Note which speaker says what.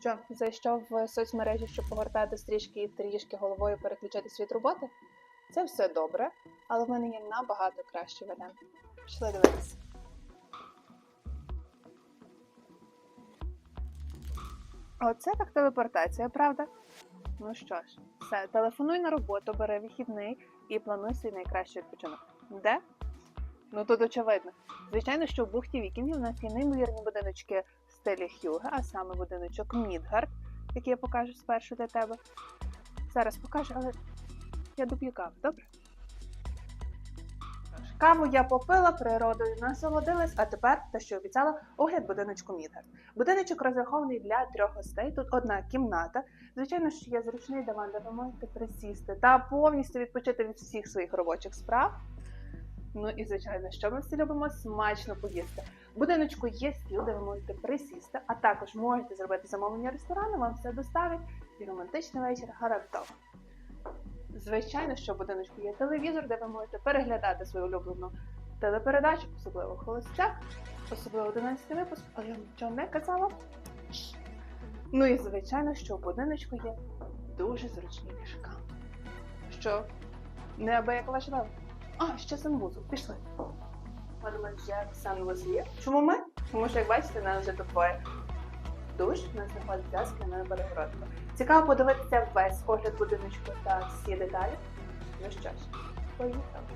Speaker 1: Що, зайшов в соцмережі, щоб повертати стрічки і трішки головою переключатись від роботи? Це все добре, але в мене є набагато кращий варіант. Пішли дивитися. Оце так телепортація, правда? Ну що ж, все, телефонуй на роботу, бери вихідний і плануй свій найкращий відпочинок. Де? Ну тут очевидно. Звичайно, що в бухті вікінгів у нас є неймовірні будиночки стилі Хюге, а саме будиночок Мідгард, який я покажу спершу для тебе. Зараз покажу, але я доб'ю каву, добре? Каву я попила, природою насолодилась, а тепер, те, що обіцяла, огляд будиночку Мідгард. Будиночок розрахований для трьох гостей. Тут одна кімната. Звичайно, що є зручний диван, де ви можете присісти та повністю відпочити від всіх своїх робочих справ. Ну і звичайно, що ми всі любимо смачно поїсти. Будиночку є стіл, де ви можете присісти, а також можете зробити замовлення ресторану, вам все доставить і романтичний вечір гарантовано. Звичайно, що в будиночку є телевізор, де ви можете переглядати свою улюблену телепередачу, особливо холостяк, особливо 11 випуск, але я вам нічого не казала. Ну і звичайно, що в будиночку є дуже зручні ліжка. Що неабияк важливо. А, ще санвузол. Пішли. Подумаєш, як вас є. Чому ми? Тому що, як бачите, нас вже тут. Душ у нас знаходиться на перегородку. Цікаво подивитися весь огляд будиночку та всі деталі. Ну що ж, поїхали.